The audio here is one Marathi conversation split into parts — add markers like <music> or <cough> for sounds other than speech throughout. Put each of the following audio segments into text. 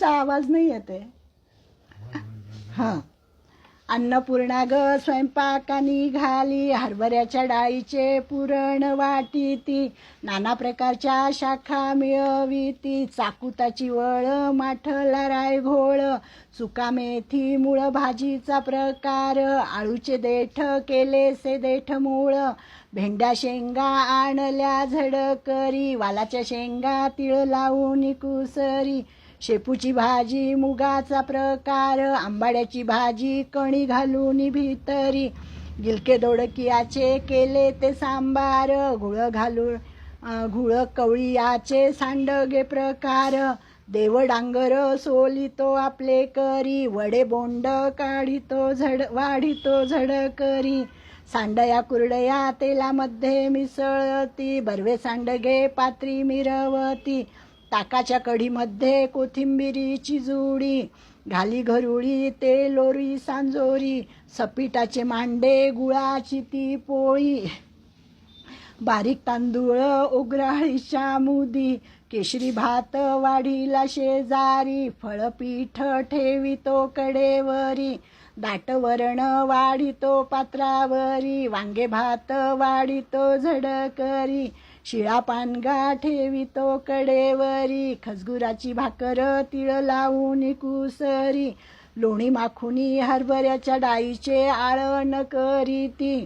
तुमचा आवाज नाही येते. हां. अन्नपूर्णा ग स्वयंपाकानी घाली हरभऱ्याच्या डाळीचे पुरण वाटी ती नाना प्रकारच्या शाखा मिळवी ती चाकुताची वळ माठला राय घोळ सुका मेथी मूळ भाजीचा प्रकार आळूचे देठ केले से देठ मूळ भेंड्या शेंगा आणल्या झडकरी वालाच्या शेंगा तिळ लावून कुसरी शेपूची भाजी मुगाचा प्रकार आंबाड्याची भाजी कणी घालून भीतरी. गिलके दोडकियाचे केले ते सांबार गुळ घालून घुळ कवळी सांडगे प्रकार. देव डांगर सोलितो आपले करी वडे बोंड काढितो झड वाढितो झडकरी सांडया कुरडया तेलामध्ये मिसळती बर्वे सांडगे पात्री मिरवती. ताकाच्या कढीमध्ये कोथिंबिरीची जुडी घाली घरुळी ते लोरी सांजोरी सपिटाचे मांडे गुळाची ती पोळी बारीक तांदूळ उग्राळीच्या मुदी केशरी भात वाढीला शेजारी फळपीठ ठेवितो कडेवरी दाट वरण वाढितो पात्रावरी वांगे भात वाढितो झडकरी शिळा पानगा ठेवितो कडेवरी खसगुराची भाकर तिळ लावून कुसरी लोणी माखुनी हरभऱ्याच्या डाळीचे आळण करीती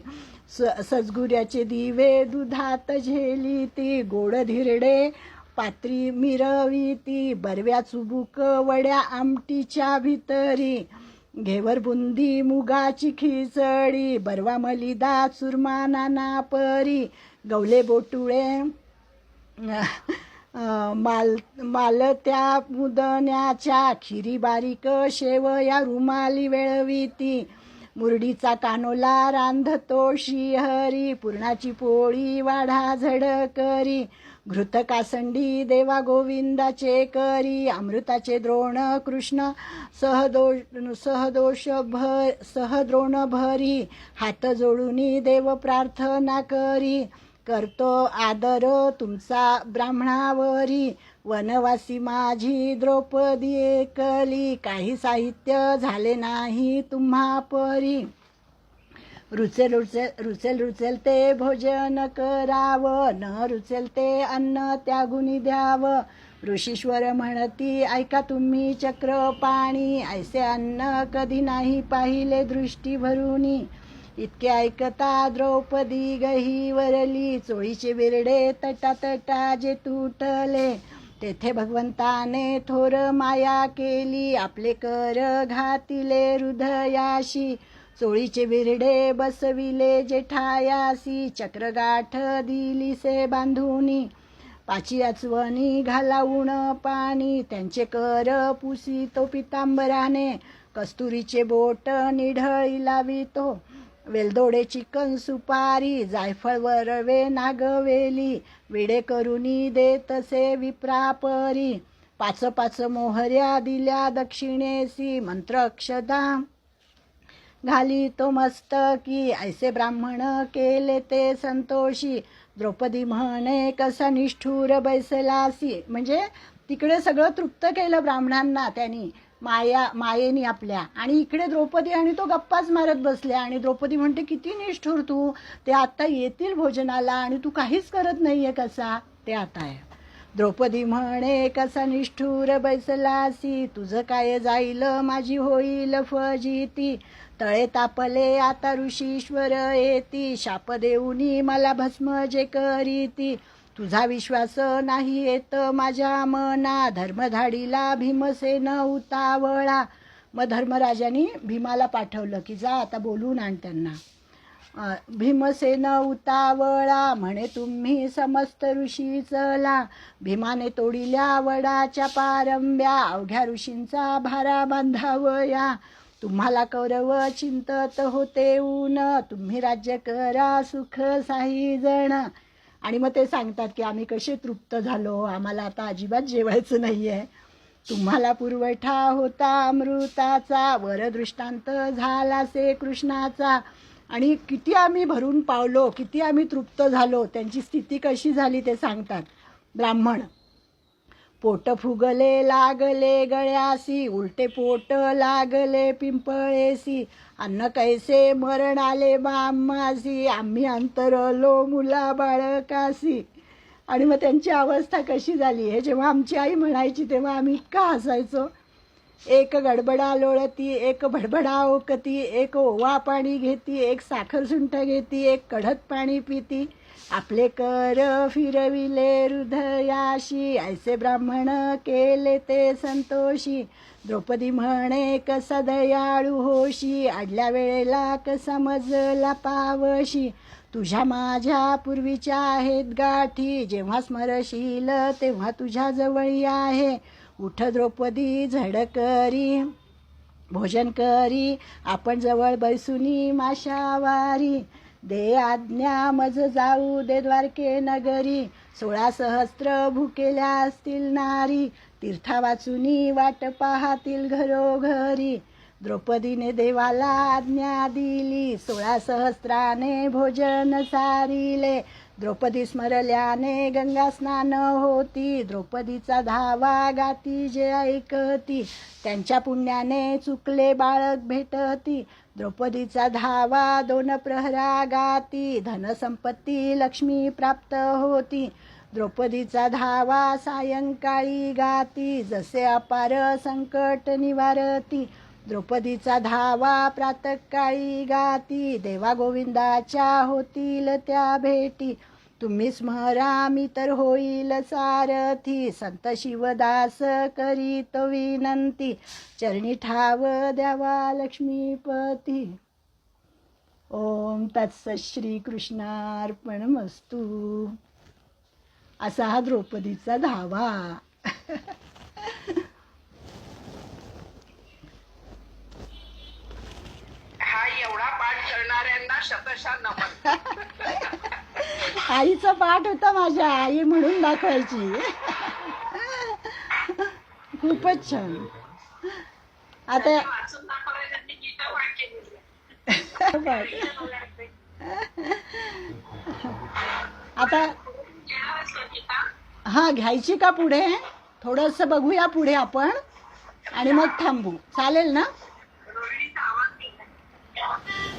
स सजगुऱ्याचे दिवे दुधात झेली ती गोड धिरडे पात्री मिरवी ती बरव्या चुबुक वड्या आमटीच्या भितरी घेवर बुंदी मुगाची खिचडी बरवा मलिदा चुरमा नाना परी गवले बोटुळे माल मालत्या मुदण्याच्या खिरी बारीक शेवया रुमाली वेळविती मुरडीचा कानोला रांधतो श्रीहरी पुरणाची पोळी वाढा झडकरी. घृत कासंडी देवा गोविंदाचे करी. अमृताचे द्रोण कृष्ण सहदोष सहदोष भर सहद्रोण भरी. हात जोडूनी देव प्रार्थना करी. करतो आदर तुमचा ब्राह्मणावरी. वनवासी माझी द्रौपदी एकली. काही साहित्य झाले नाही तुम्हा परी रुचेल रुचेल रुचेल रुचेल ते भोजन करावं. न रुचेल ते अन्न त्यागुनी द्यावं. ऋषीश्वर म्हणती ऐका तुम्ही चक्र पाणी ऐसे अन्न कधी नाही पाहिले दृष्टी भरूनी. इतके ऐकता द्रौपदी गही वरली चोळीचे बिरडे तटा तटा जे तुटले. तेथे भगवंताने थोर माया केली आपले कर घातिले हृदयाशी. चोळीचे बिरडे बसविले जेठायासी चक्रगाठ दिलीसे बांधुनी. पाची आचवणी घालावून पाणी त्यांचे कर पुसी तो पितांबराने. कस्तुरीचे बोट निढळी लावितो. वेलदोडे चिकन सुपारी जायफळ वरवे नागवेली विडे करुनी देतसे विप्रापरी. पाच पाच मोहऱ्या दिल्या दक्षिणेसी मंत्र अक्षदा. घाली तो मस्तकी ऐसे ब्राह्मण केले ते संतोषी. द्रौपदी म्हणे कसा निष्ठूर बैसलासी. म्हणजे तिकडे सगळं तृप्त केलं ब्राह्मणांना त्यांनी. माया मायेनी आपल्या. आणि इकडे द्रौपदी आणि तो गप्पाच मारत बसल्या. आणि द्रौपदी म्हणते किती निष्ठूर तू. ते आत्ता येतील भोजनाला आणि तू काहीच करत नाहीये कसा? ते आता आहे. द्रौपदी म्हणे कसा निष्ठूर बैसलासी? तुझं काय जाईल? माझी होईल फजिती. तळे तापले आता ऋषीश्वर येती. शाप देऊनी मला भस्म जे करीती. तुझा विश्वास नाही येत माझ्या मना. धर्मधाडीला भीमसेन उतावळा. मग धर्मराजाने भीमाला पाठवलं की जा आता बोलून आण त्यांना. भीमसेन उतावळा म्हणे तुम्ही समस्त ऋषी चला भीमाने तोडिल्या वडाच्या पारंब्या अवघ्या ऋषींचा भारा बांधावया. तुम्हाला कौरव चिंतत होते ऊन तुम्ही राज्य करा सुख साही जण. आणि मग ते सांगतात की आम्ही कसे तृप्त झालो आम्हाला आता अजिबात जेवायचं नाही आहे तुम्हाला पुरवठा होता अमृताचा वर दृष्टांत झाला से कृष्णाचा. आणि किती आम्ही भरून पावलो किती आम्ही तृप्त झालो त्यांची स्थिती कशी झाली ते सांगतात. ब्राह्मण पोट फुगले लागले गळ्यासी उलटे पोट लागले पिंपळेसी अन्न कैसे मरण आले बामासी आम्ही अंतरलो मुला बाळकासी आणि मग त्यांची अवस्था कशी झाली? हे जेव्हा आमची आई म्हणायची तेव्हा आम्ही इतका हसायचो. एक गडबडा लोळती एक भडबडा ओकती एक ओवा पाणी घेती एक साखर सुंठ घेती एक कढत पाणी पिती. आपले कर फिरविले हृदयाशी ऐसे ब्राह्मण केले ते संतोषी. द्रौपदी म्हणे कसा दयाळू होशी? आडल्या वेळेला कसा मजला पावशी? तुझ्या माझ्या पूर्वीच्या आहेत गाठी. जेव्हा स्मरशील तेव्हा तुझ्या जवळी आहे. उठ द्रौपदी झडकरी भोजन करी. आपण जवळ बैसुनी माशावारी दे आज्ञा मज जाऊ दे द्वारके नगरी. सोळा सहस्त्र भुकेल्या असतील नारी. तीर्था वाचुनी वाट पाहातील घरोघरी. द्रौपदीने देवाला आज्ञा दिली सोळा सहस्राने भोजन सारिले. द्रौपदी स्मरल्याने गंगा स्नान होती. द्रौपदीचा धावा गाती जे ऐकती. त्यांच्या पुण्याने चुकले बाळक भेटती. द्रौपदीचा धावा दोन प्रहरा गाती. धनसंपत्ती लक्ष्मी प्राप्त होती. द्रौपदीचा धावा सायंकाळी गाती जसे अपार संकट निवारती. द्रौपदीचा धावा प्रातकाळी गाती देवा गोविंदाच्या होतील त्या भेटी. तुम्ही स्मरा मी तर होईल सारथी संत शिवदास करीत विनंती. चरणी ठाव द्यावा लक्ष्मीपती. ओम तत्स श्रीकृष्णार्पणमस्तू. असा हा द्रौपदीचा धावा. हा एवढा पाठ करणाऱ्यांना शतशा नमन. आईचा पाठ होता माझ्या आई म्हणून दाखवायची. खूपच छान. आता <laughs> आता हा घ्यायची का पुढे? थोडस बघूया पुढे आपण. आणि मग थांबू. चालेल ना?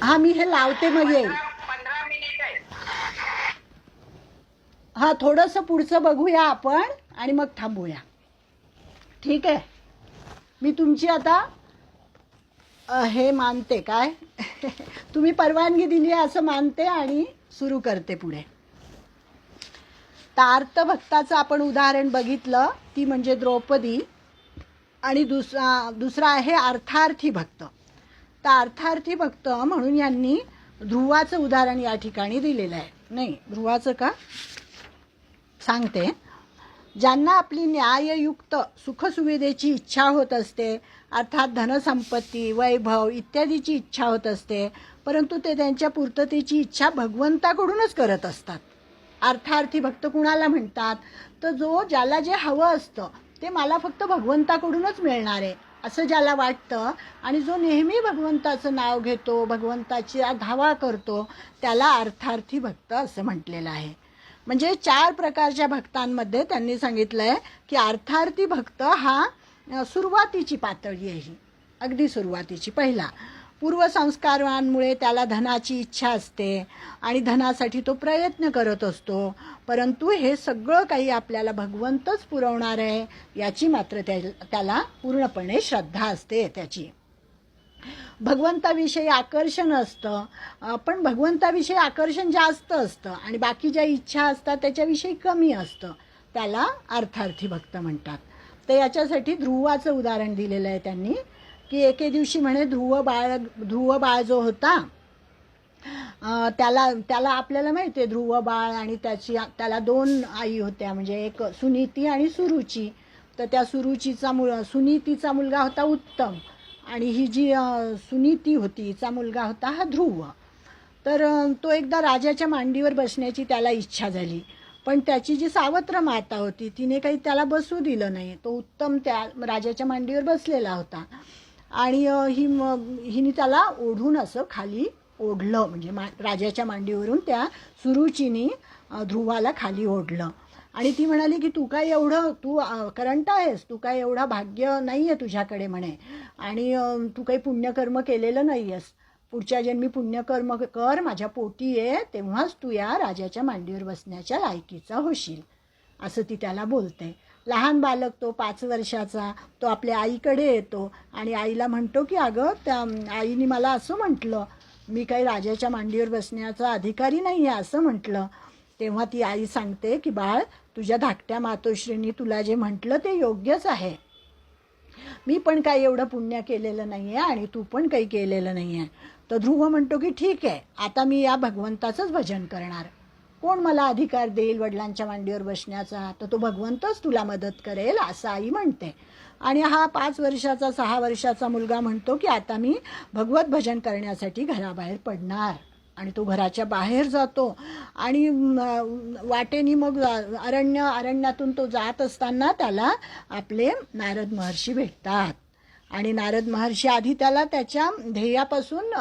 हा मी हे लावते मग येईल. हा थोडंसं पुढचं बघूया आपण आणि मग थांबूया. ठीक आहे? मी तुमची आता हे मानते काय? <laughs> तुम्ही परवानगी दिली आहे असं मानते आणि सुरू करते पुढे. तार्त भक्ताचं आपण उदाहरण बघितलं ती म्हणजे द्रौपदी. आणि दुसरा दुसरा आहे अर्थार्थी भक्त. तर अर्थार्थी भक्त म्हणून यांनी ध्रुवाचं उदाहरण या ठिकाणी दिलेलं आहे. नाही ध्रुवाचं का? सांगते. ज्यांना आपली न्याययुक्त सुखसुविधेची इच्छा होत असते अर्थात धनसंपत्ती वैभव इत्यादीची इच्छा होत असते परंतु ते त्यांच्या पूर्ततेची इच्छा भगवंताकडूनच करत असतात. अर्थार्थी भक्त कुणाला म्हणतात? तर जो ज्याला जे हवं असतं ते मला फक्त भगवंताकडूनच मिळणार आहे असं ज्याला वाटतं. आणि जो नेहमी भगवंताचं नाव घेतो भगवंताची धावा करतो त्याला अर्थार्थी भक्त असं म्हटलेलं आहे. म्हणजे चार प्रकारच्या भक्तांमध्ये त्यांनी सांगितलं आहे की अर्थार्थी भक्त हा सुरुवातीची पातळी आहे ही. अगदी सुरुवातीची पहिला. पूर्वसंस्कारांमुळे त्याला धनाची इच्छा असते आणि धनासाठी तो प्रयत्न करत असतो. परंतु हे सगळं काही आपल्याला भगवंतच पुरवणार आहे याची मात्र त्या त्याला पूर्णपणे श्रद्धा असते त्याची. भगवंताविषयी आकर्षण असतं. पण भगवंताविषयी आकर्षण जास्त असतं आणि बाकी ज्या इच्छा असतात त्याच्याविषयी कमी असतं. त्याला अर्थार्थी भक्त म्हणतात. तर याच्यासाठी ध्रुवाचं उदाहरण दिलेलं आहे त्यांनी. की एके दिवशी म्हणे ध्रुव बाळ ध्रुव बाळ जो होता त्याला त्याला आपल्याला माहिती आहे ध्रुव बाळ आणि त्याची त्याला दोन आई होत्या म्हणजे एक सुनीती आणि सुरुची. तर त्या सुरुचीचा मुल सुनीतीचा मुलगा होता उत्तम आणि ही जी सुनीती होती हिचा मुलगा होता हा ध्रुव. तर तो एकदा राजाच्या मांडीवर बसण्याची त्याला इच्छा झाली. पण त्याची जी सावत्र माता होती तिने काही त्याला बसू दिलं नाही. तो उत्तम त्या राजाच्या मांडीवर बसलेला होता. आणि ही मग हिने त्याला ओढून असं खाली ओढलं म्हणजे मा राजाच्या मांडीवरून त्या सुरुचीने ध्रुवाला खाली ओढलं. आणि ती म्हणाली की तू काय एवढं तू करंट आहेस तू काय एवढा भाग्य नाही आहे तुझ्याकडे म्हणे. आणि तू काही पुण्यकर्म केलेलं नाही आहेस पुढच्या जन्मी पुण्यकर्म कर माझ्या पोटी ये तेव्हाच तू या राजाच्या मांडीवर बसण्याच्या लायकीचा होशील. असं ती त्याला बोलते. लहान बालक तो पाच वर्षाचा तो आपल्या आईकडे येतो. आणि आईला म्हणतो की अगं त्या आईने मला असं म्हटलं मी काही राजाच्या मांडीवर बसण्याचा अधिकारी नाही आहे असं म्हटलं. तेव्हा ती आई सांगते की बाळ तुझ्या धाकट्या मातोश्रींनी तुला जे म्हटलं ते योग्यच आहे. मी पण काही एवढं पुण्य केलेलं नाही आहे आणि तू पण काही केलेलं नाही आहे तर ध्रुव म्हणतो की ठीक आहे आता मी या भगवंताचंच भजन करणार. कोण मला अधिकार देईल वडिलांच्या मांडीवर बसण्याचा? तर तो भगवंतच तुला मदत करेल असं आई म्हणते. आणि हा पाच वर्षाचा सहा वर्षाचा मुलगा म्हणतो की आता मी भगवत भजन करण्यासाठी घराबाहेर पडणार. आणि तो घराच्या बाहेर जातो. आणि वाटेने वाटेनी मग अरण्य अरण्यातून तो जात असताना त्याला आपले नारद महर्षी भेटतात. आणि नारद महर्षी आधी त्याला त्याच्या ध्येयापासून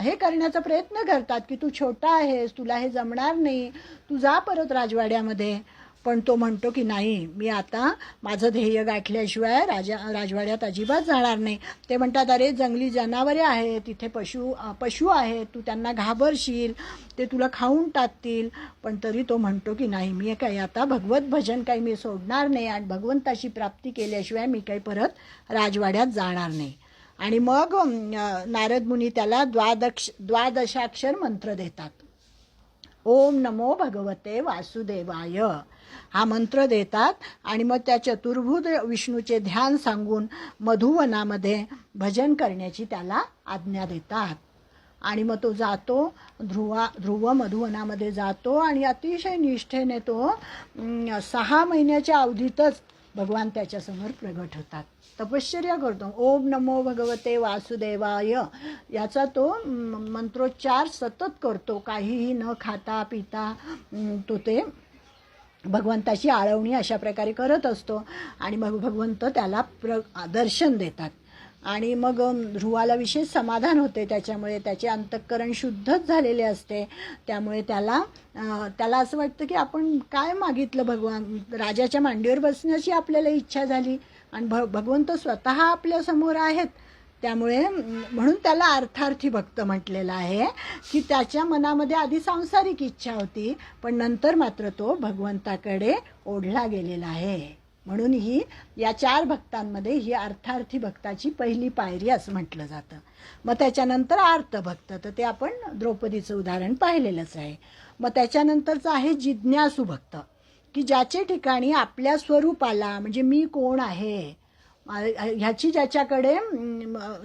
हे करण्याचा प्रयत्न करतात की तू छोटा आहेस तुला हे जमणार नाही तू जा परत राजवाड्यामध्ये. पण तो म्हणतो की नाही मी आता माझं ध्येय गाठल्याशिवाय राजा राजवाड्यात अजिबात जाणार नाही. ते म्हणतात अरे जंगली जनावरे आहेत तिथे पशु पशु आहेत तू त्यांना घाबरशील ते तुला खाऊन टाकतील. पण तरी तो म्हणतो की नाही मी काही आता भगवत भजन काही मी सोडणार नाही आणि भगवंताची प्राप्ती केल्याशिवाय मी काही परत राजवाड्यात जाणार नाही. आणि मग नारद मुनी त्याला द्वादक्ष द्वादशाक्षर मंत्र देतात. ओम नमो भगवते वासुदेवाय. हा मंत्र देतात आणि मग त्या चतुर्भुज विष्णूचे ध्यान सांगून मधुवनामध्ये भजन करण्याची त्याला आज्ञा देतात. आणि मग तो जातो ध्रुवा ध्रुव मधुवनामध्ये जातो आणि अतिशय निष्ठेने तो सहा महिन्याच्या अवधीतच भगवान त्याच्यासमोर प्रगट होतात. तपश्चर्या करतो. ओम नमो भगवते वासुदेवाय. याचा तो मंत्रोच्चार सतत करतो. काहीही न खाता पिता तो ते भगवंताची आळवणी अशा प्रकारे करत असतो आणि मग भगवंत त्याला प्र दर्शन देतात. आणि मग ध्रुवाला विशेष समाधान होते. त्याच्यामुळे त्याचे अंतःकरण शुद्धच झालेले असते. त्यामुळे त्याला त्याला असं वाटतं की आपण काय मागितलं भगवान? राजाच्या मांडीवर बसण्याची आपल्याला इच्छा झाली. आणि भ भगवंत स्वतः आपल्यासमोर आहेत. त्यामुळे म्हणून त्याला अर्थार्थी भक्त म्हटलेलं आहे की त्याच्या मनामध्ये आधी सांसारिक इच्छा होती पण नंतर मात्र तो भगवंताकडे ओढला गेलेला आहे. म्हणून ही या चार भक्तांमध्ये ही अर्थार्थी भक्ताची पहिली पायरी असं म्हटलं जातं. मग त्याच्यानंतर आर्त भक्त तर ते आपण द्रौपदीचं उदाहरण पाहिलेलंच आहे. मग त्याच्यानंतरचं आहे जिज्ञासू भक्त की ज्याचे ठिकाणी आपल्या स्वरूपाला म्हणजे मी कोण आहे ह्याची ज्याच्याकडे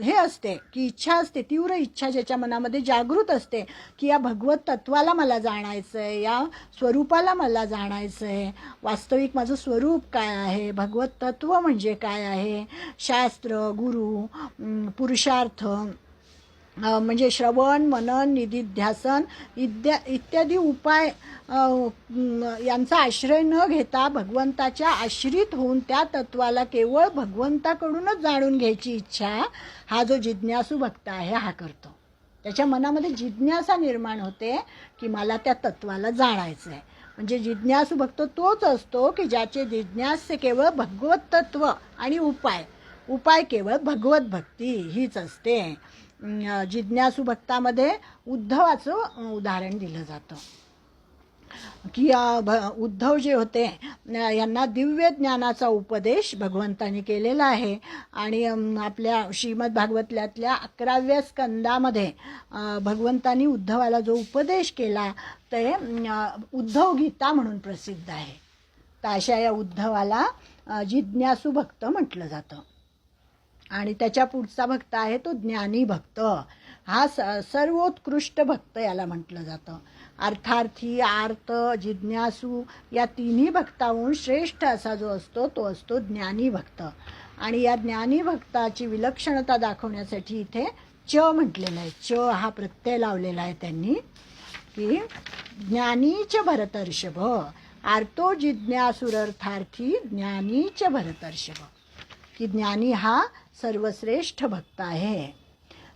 हे असते की इच्छा असते तीव्र इच्छा ज्याच्या मनामध्ये जागृत असते की या भगवत तत्वाला मला जाणायचं आहे या स्वरूपाला मला जाणायचं आहे वास्तविक माझं स्वरूप काय आहे? भगवत तत्व म्हणजे काय आहे? शास्त्र गुरु पुरुषार्थ म्हणजे श्रवण मनन निधिध्यासन इद्या इत्यादी उपाय यांचा आश्रय न घेता भगवंताच्या आश्रित होऊन त्या तत्वाला केवळ भगवंताकडूनच जाणून घ्यायची इच्छा हा जो जिज्ञासू भक्त आहे हा करतो. त्याच्या मनामध्ये जिज्ञासा निर्माण होते की मला त्या तत्वाला जाणायचं आहे. म्हणजे जिज्ञासू भक्त तोच असतो की ज्याचे जिज्ञास केवळ भगवत तत्व आणि उपाय उपाय केवळ भगवत भक्ती हीच असते. जिज्ञासू भक्तामध्ये उद्धवाचं उदाहरण दिलं जातं. की भ- उद्धव जे होते यांना दिव्य ज्ञानाचा उपदेश भगवंतानी केलेला आहे. आणि आपल्या श्रीमद भागवतल्यातल्या अकराव्या स्कंदामध्ये भगवंतांनी भगवंतानी उद्धवाला जो उपदेश केला ते उद्धव गीता म्हणून प्रसिद्ध आहे. तर अशा या उद्धवाला जिज्ञासू भक्त म्हटलं जातं. आणि त्याच्या पुढचा भक्त आहे तो ज्ञानी भक्त. हा स सर्वोत्कृष्ट भक्त याला म्हटलं जातं. अर्थार्थी आर्त जिज्ञासू या तिन्ही भक्ताहून श्रेष्ठ असा जो असतो तो असतो ज्ञानी भक्त. आणि या ज्ञानी भक्ताची विलक्षणता दाखवण्यासाठी इथे च म्हटलेलं आहे. च हा प्रत्यय लावलेला आहे त्यांनी की ज्ञानीच भरतर्षभ आर्तो जिज्ञासुरर्थार्थी ज्ञानीच भरतर्षभ. की ज्ञानी हा सर्वश्रेष्ठ भक्त आहे.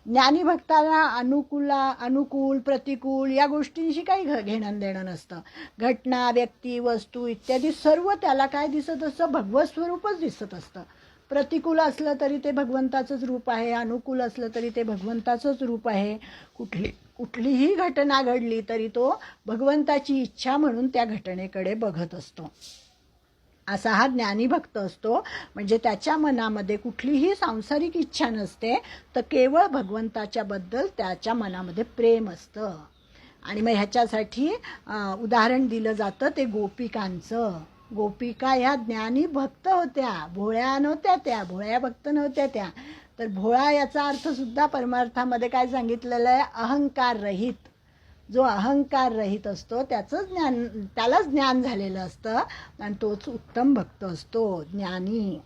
ज्ञानी भक्ताला अनुकूला अनुकूल प्रतिकूल या गोष्टींशी काही घ घेणं देणं नसतं. घटना व्यक्ती वस्तू इत्यादी सर्व त्याला काय दिसत असतं? भगवत स्वरूपच दिसत असतं. प्रतिकूल असलं तरी ते भगवंताचंच रूप आहे अनुकूल असलं तरी ते भगवंताचंच रूप आहे. कुठली कुठलीही घटना घडली तरी तो भगवंताची इच्छा म्हणून त्या घटनेकडे बघत असतो. असा हा ज्ञानी भक्त असतो. म्हणजे त्याच्या मनामध्ये कुठलीही सांसारिक इच्छा नसते तर केवळ भगवंताच्याबद्दल त्याच्या मनामध्ये प्रेम असतं. आणि मग ह्याच्यासाठी उदाहरण दिलं जातं ते गोपिकांचं. गोपिका ह्या ज्ञानी भक्त होत्या भोळ्या नव्हत्या त्या भोळ्या भक्त नव्हत्या त्या. तर भोळा याचा अर्थसुद्धा परमार्थामध्ये काय सांगितलेलं आहे? अहंकार रहित जो अहंकार रहित असतो त्याचं ज्ञान त्यालाच ज्ञान झालेलं असतं आणि तोच उत्तम भक्त असतो ज्ञानी.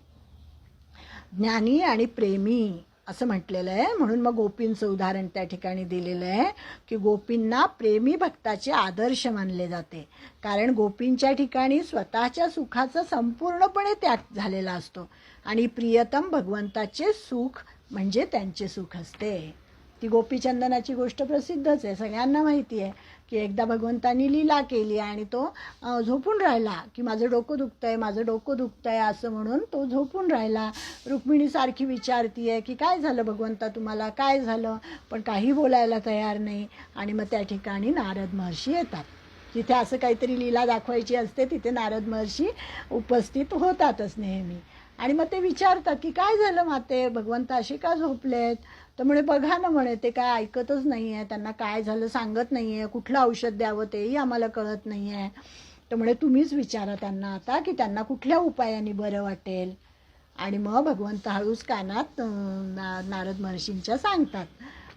ज्ञानी आणि प्रेमी असं म्हटलेलं आहे. म्हणून मग गोपींचं उदाहरण त्या ठिकाणी दिलेलं आहे की गोपींना प्रेमी भक्ताचे आदर्श मानले जाते. कारण गोपींच्या ठिकाणी स्वतःच्या सुखाचा संपूर्णपणे त्याग झालेला असतो. आणि प्रियतम भगवंताचे सुख म्हणजे त्यांचे सुख असते. ती गोपीचंदनाची गोष्ट प्रसिद्धच आहे. सगळ्यांना माहिती आहे की एकदा भगवंतानी लीला केली आणि तो झोपून राहिला की माझं डोकं दुखतंय माझं डोकं दुखतंय असं म्हणून तो झोपून राहिला. रुक्मिणीसारखी विचारती आहे की काय झालं भगवंता तुम्हाला? काय झालं? पण काही बोलायला तयार नाही आणि मग त्या ठिकाणी नारद महर्षी येतात. तिथे असं काहीतरी लीला दाखवायची असते तिथे नारद महर्षी उपस्थित होतातच नेहमी. आणि मग ते विचारतात की काय झालं माते? भगवंत असे का झोपलेत? तर म्हणे बघा ना म्हणे ते काय ऐकतच नाही आहे त्यांना काय झालं सांगत नाही आहे कुठलं औषध द्यावं तेही आम्हाला कळत नाही आहे तर म्हणे तुम्हीच विचारा त्यांना आता की त्यांना कुठल्या उपायाने बरं वाटेल. आणि मग भगवंत हळूच कानात ना नारद महर्षींच्या सांगतात.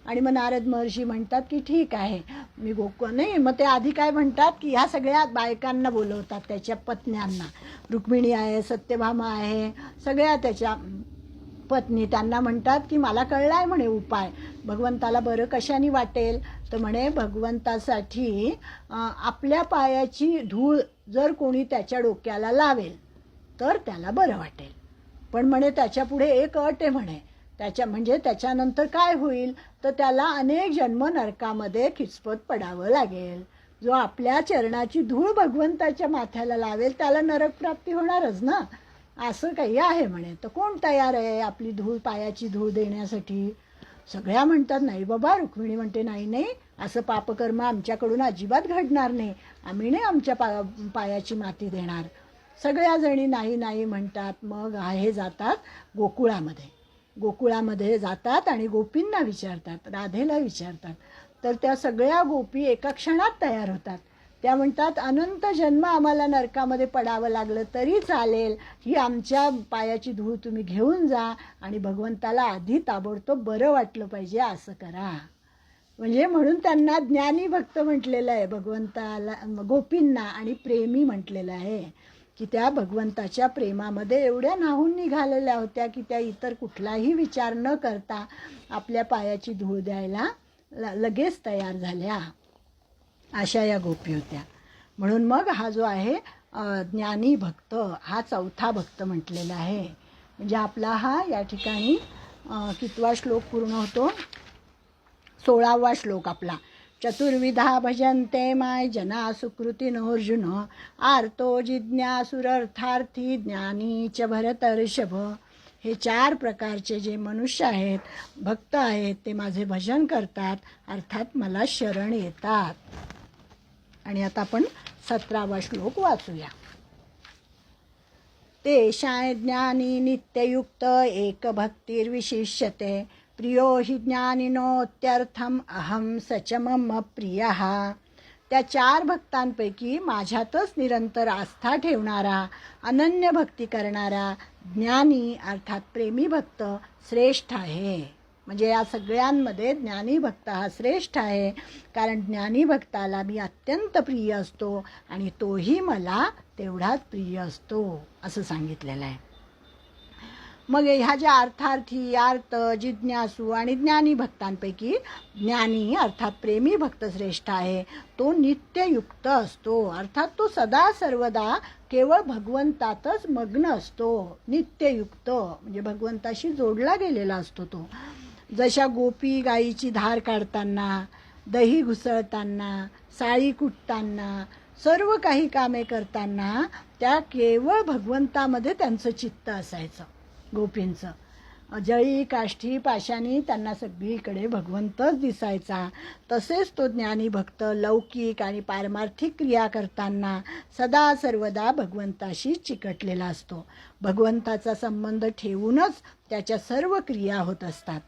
आणि मग नारद महर्षी म्हणतात की ठीक आहे मी गोक नाही मग ते आधी काय म्हणतात की ह्या सगळ्या बायकांना बोलवतात त्याच्या पत्न्यांना. रुक्मिणी आहे सत्यभामा आहे सगळ्या त्याच्या पत्नी त्यांना म्हणतात की मला कळलाय म्हणे उपाय. भगवंताला बरं कशाने वाटेल? तर म्हणे भगवंतासाठी आपल्या पायाची धूळ जर कोणी त्याच्या डोक्याला लावेल तर त्याला बरं वाटेल. पण म्हणे त्याच्यापुढे एक अट आहे म्हणे. त्याच्या म्हणजे त्याच्यानंतर काय होईल? तर त्याला अनेक जन्म नरकामध्ये खिचपत पडावं लागेल. जो आपल्या चरणाची धूळ भगवंताच्या माथ्याला लावेल त्याला नरक प्राप्ती होणारच ना. असं काही आहे म्हणे. तर कोण तयार आहे आपली धूळ पायाची धूळ देण्यासाठी? सगळ्या म्हणतात नाही बाबा रुक्मिणी म्हणते नाही नाही असं पापकर्म आमच्याकडून अजिबात घडणार नाही. आम्ही नाही आमच्या पा पायाची माती देणार. सगळ्या जणी नाही नाही म्हणतात. मग आहे जातात गोकुळामध्ये. गोकुळामध्ये जातात आणि गोपींना विचारतात राधेला विचारतात. तर त्या सगळ्या गोपी एका क्षणात तयार होतात. त्या म्हणतात अनंत जन्म आम्हाला नरकामध्ये पडावं लागलं तरी चालेल. ही आमच्या पायाची धूळ तुम्ही घेऊन जा आणि भगवंताला आधी ताबडतोब बरं वाटलं पाहिजे असं करा. म्हणजे म्हणून त्यांना ज्ञानी भक्त म्हटलेलं आहे भगवंताला गोपींना आणि प्रेमी म्हटलेलं आहे की त्या भगवंताच्या प्रेमामध्ये एवढ्या नाहून निघालेल्या होत्या की त्या इतर कुठलाही विचार न करता आपल्या पायाची धूळ द्यायला ल- लगेच तयार झाल्या. अशा या गोपी होत्या. म्हणून मग हा जो आहे ज्ञानी भक्त हा चौथा भक्त म्हटलेला आहे. म्हणजे आपला हा या ठिकाणी कितवा श्लोक पूर्ण होतो? सोळावा श्लोक आपला. चतुर्विधा भजन्ते माय जना सुकृती अर्जुन आर्तो जिज्ञासुरर्थार्थी ज्ञानी च भरतर्षभ. हे चार प्रकारचे जे मनुष्य आहेत भक्त आहेत ते माझे भजन करतात अर्थात मला शरण येतात. आणि आता आपण सतरावा श्लोक वाचूया. तेषाय ज्ञानी नित्ययुक्त एकभक्तिर्विशिष्यते. प्रियो हि ज्ञानिनोत्यर्थम अहम सच मम प्रिय. त्या चार भक्तांपैकी माझ्यातच निरंतर आस्था ठेवणारा अनन्य भक्ती करणारा ज्ञानी अर्थात प्रेमी भक्त श्रेष्ठ आहे. म्हणजे या सगळ्यांमध्ये ज्ञानी भक्त हा श्रेष्ठ आहे. कारण ज्ञानी भक्ताला मी अत्यंत प्रिय असतो आणि तोही मला तेवढाच प्रिय असतो असं सांगितलेलं आहे. मग ह्या ज्या अर्थार्थी अर्थ जिज्ञासू आणि ज्ञानी भक्तांपैकी ज्ञानी अर्थात प्रेमी भक्त श्रेष्ठ आहे तो नित्ययुक्त असतो. अर्थात तो सदा सर्वदा केवळ भगवंतातच मग्न असतो. नित्ययुक्त म्हणजे भगवंताशी जोडला गेलेला असतो तो. जशा गोपी गाईची धार काढताना दही घुसळताना साळी कुटताना सर्व काही कामे करताना त्या केवळ भगवंतामध्ये त्यांचं चित्त असायचं गोपींचं. जळी काष्ठी पाशानी त्यांना सगळीकडे भगवंतच दिसायचा. तसेच तो ज्ञानी भक्त लौकिक आणि पारमार्थिक क्रिया करताना सदा सर्वदा भगवंताशी चिकटलेला असतो. भगवंताचा संबंध ठेवूनच त्याच्या सर्व क्रिया होत असतात.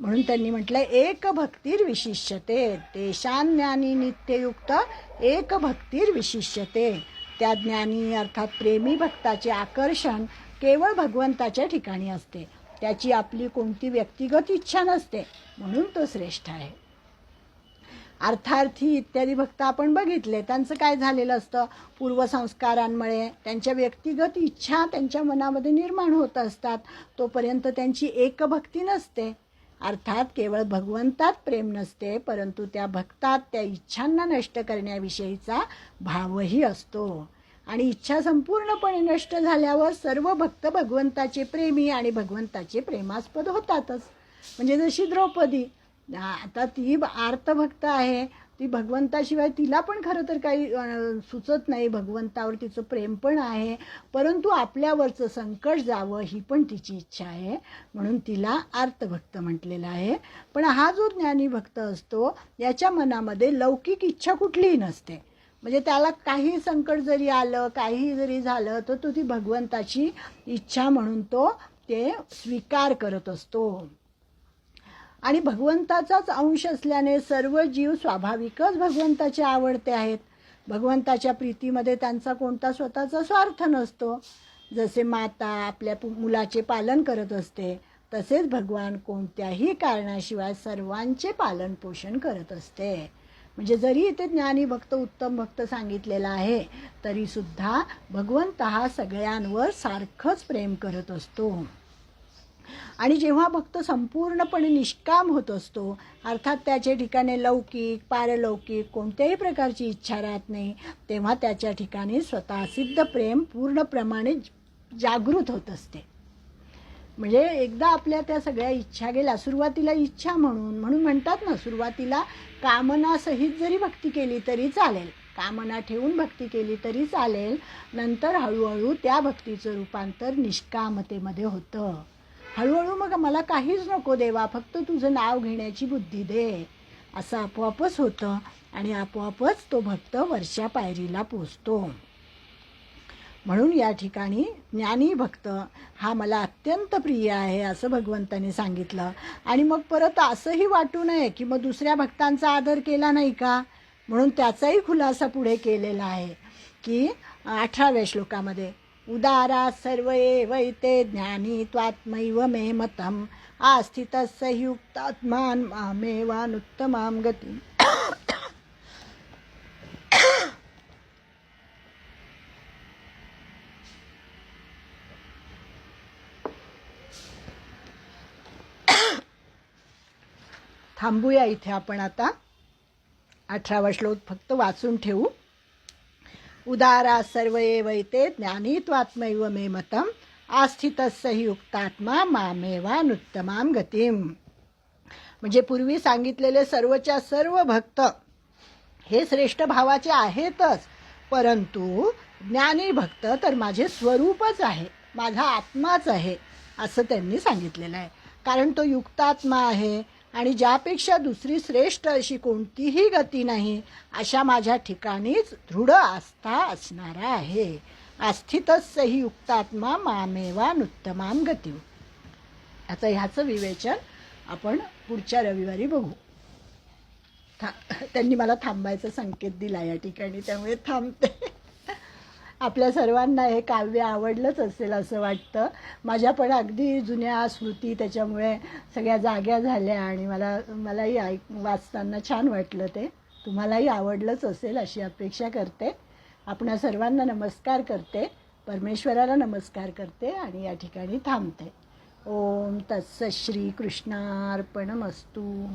म्हणून त्यांनी म्हटलं एक भक्तीर विशिष्यते तेशान ज्ञानी नित्ययुक्त एक भक्तीर विशिष्यते. त्या ज्ञानी अर्थात प्रेमी भक्ताचे आकर्षण केवळ भगवंताच्या ठिकाणी असते. त्याची आपली कोणती व्यक्तिगत इच्छा नसते म्हणून तो श्रेष्ठ आहे. अर्थार्थी इत्यादी भक्त आपण बघितले त्यांचं काय झालेलं असतं? पूर्वसंस्कारांमुळे त्यांच्या व्यक्तिगत इच्छा त्यांच्या मनामध्ये निर्माण होत असतात. तोपर्यंत त्यांची एकभक्ती नसते. अर्थात केवळ भगवंतात प्रेम नसते परंतु त्या भक्तात त्या इच्छांना नष्ट करण्याविषयीचा भावही असतो. आणि इच्छा संपूर्णपणे नष्ट झाल्यावर सर्व भक्त भगवंताचे प्रेमी आणि भगवंताचे प्रेमास्पद होतातच. म्हणजे जशी द्रौपदी आता ती आर्तभक्त आहे ती भगवंताशिवाय तिला पण खरं तर काही सुचत नाही. भगवंतावर तिचं प्रेम पण आहे. परंतु आपल्यावरचं संकट जावं ही पण तिची इच्छा आहे. म्हणून तिला आर्तभक्त म्हटलेलं आहे. पण हा जो ज्ञानी भक्त असतो याच्या मनामध्ये लौकिक इच्छा कुठलीही नसते. म्हणजे त्याला काही संकट जरी आलं काही जरी झालं तर तो ती भगवंताची इच्छा म्हणून तो ते स्वीकार करत असतो. आणि भगवंताचाच अंश असल्याने सर्व जीव स्वाभाविकच भगवंताचे आवडते आहेत. भगवंताच्या प्रीतीमध्ये त्यांचा कोणता स्वतःचा स्वार्थ नसतो. जसे माता आपल्या मुलाचे पालन करत असते तसेच भगवान कोणत्याही कारणाशिवाय सर्वांचे पालन पोषण करत असते. म्हणजे जरी इथे ज्ञानी भक्त उत्तम भक्त सांगितलेला आहे तरीसुद्धा भगवंत हा सगळ्यांवर सारखंच प्रेम करत असतो. आणि जेव्हा भक्त संपूर्णपणे निष्काम होत असतो अर्थात त्याच्या ठिकाणी लौकिक पारलौकिक कोणत्याही प्रकारची इच्छा राहत नाही तेव्हा त्याच्या ठिकाणी स्वतः सिद्ध प्रेम पूर्णप्रमाणे जागृत होत असते. म्हणजे एकदा आपल्या त्या सगळ्या इच्छा गेल्या सुरुवातीला इच्छा म्हणून म्हणून म्हणतात ना सुरुवातीला कामनासहित जरी भक्ती केली तरी चालेल. कामना ठेवून भक्ती केली तरी चालेल. नंतर हळूहळू त्या भक्तीचं रूपांतर निष्कामतेमध्ये होतं. हळूहळू मग मला काहीच नको देवा फक्त तुझं नाव घेण्याची बुद्धी दे. असं आपोआपच होतं आणि आपोआपच तो भक्त वरच्या पायरीला पोचतो. म्हणून या ठिकाणी ज्ञानी भक्त हा मला अत्यंत प्रिय आहे असं भगवंताने सांगितलं. आणि मग परत असंही वाटू नये की मग दुसऱ्या भक्तांचा आदर केला नाही का? म्हणून त्याचाही खुलासा पुढे केलेला आहे की अठराव्या श्लोकामध्ये उदारा सर्व वैते ज्ञानी त्वात्मैव मे मतम। आस्थित युक्तात्मान मामेवानुत्तमां गती थांबूया इथे आपण आता. अठरावा श्लोक फक्त वाचून ठेवू. उदारा सर्व वैते ज्ञानी मे मतम आस्थितस्य ही युक्तात्मा मामेवा नुत्तमाम गतीम. म्हणजे पूर्वी सांगितलेले सर्वच्या सर्व भक्त हे श्रेष्ठ भावाचे आहेतच परंतु ज्ञानी भक्त तर माझे स्वरूपच आहे माझा आत्माच आहे असं त्यांनी सांगितलेलं आहे. कारण तो युक्तात्मा आहे आणि ज्यापेक्षा दुसरी श्रेष्ठ अशी कोणतीही गती नाही अशा माझ्या ठिकाणीच दृढ आस्था असणारा आहे. आस्थितच ही युक्तात्मा मामेवा नुत्तमाम गती. आता ह्याचं विवेचन आपण पुढच्या रविवारी बघू. था त्यांनी मला थांबायचा संकेत दिला या ठिकाणी त्यामुळे थांबते. आपल्या सर्वांना हे काव्य आवडलंच असेल असं वाटतं. माझ्या पण अगदी जुन्या स्मृती त्याच्यामुळे सगळ्या जाग्या झाल्या आणि मला मलाही ऐक वाचताना छान वाटलं ते. तुम्हालाही आवडलंच असेल अशी अपेक्षा करते. आपणा सर्वांना नमस्कार करते. परमेश्वराला नमस्कार करते आणि या ठिकाणी थांबते. ओम तत्सत श्रीकृष्णार्पणमस्तू.